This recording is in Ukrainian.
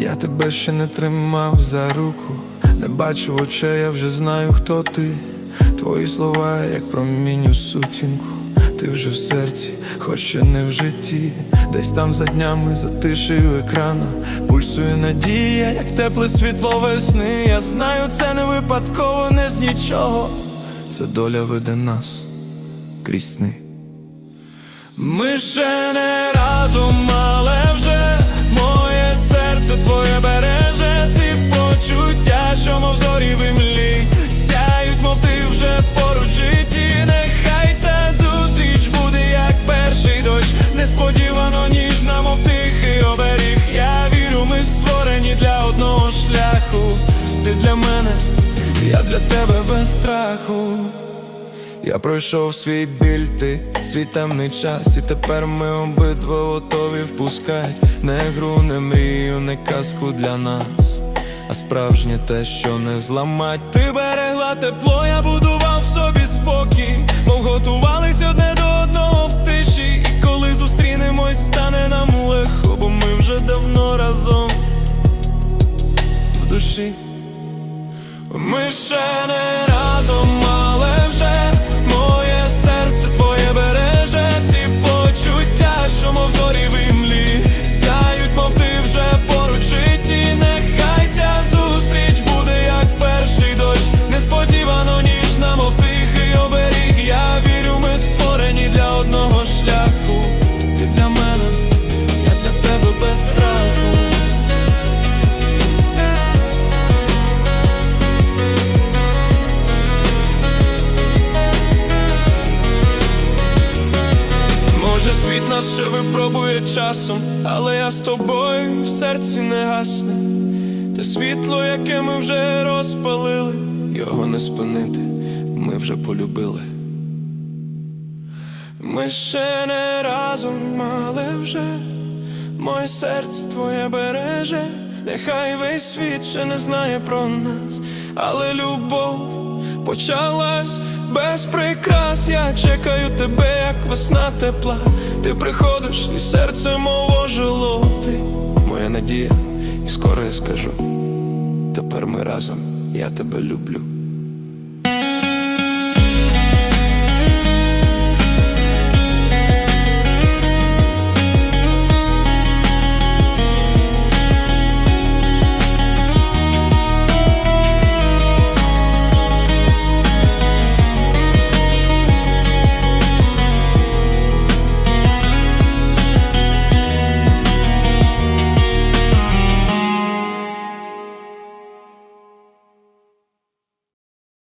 Я тебе ще не тримав за руку, не бачу очей, я вже знаю, хто ти. Твої слова, як промінь у сутінку. Ти вже в серці, хоч ще не в житті. Десь там за днями, за тишею екрана Пульсує надія, як тепле світло весни. Я знаю, це не випадково, не з нічого. Це доля веде нас крізь сни. Ми ще не страху. Я пройшов свій біль, ти свій темний час, і тепер ми обидва готові впускать не гру, не мрію, не казку для нас, а справжнє те, що не зламать. Ти берегла тепло, я будував собі спокій, мов готувались одне до одного в тиші. І коли зустрінемось, стане нам легко, бо ми вже давно разом в душі. Ще випробує часом, але я з тобою в серці не гасне. Те світло, яке ми вже розпалили, його не спинити, ми вже полюбили. Ми ще не разом, але вже моє серце твоє береже, нехай весь світ ще не знає про нас, але любов почалась без прикрас. Я чекаю тебе, як весна тепла. Ти приходиш і серце мого жило Ти моя надія, і скоро я скажу. Тепер ми разом, я тебе люблю.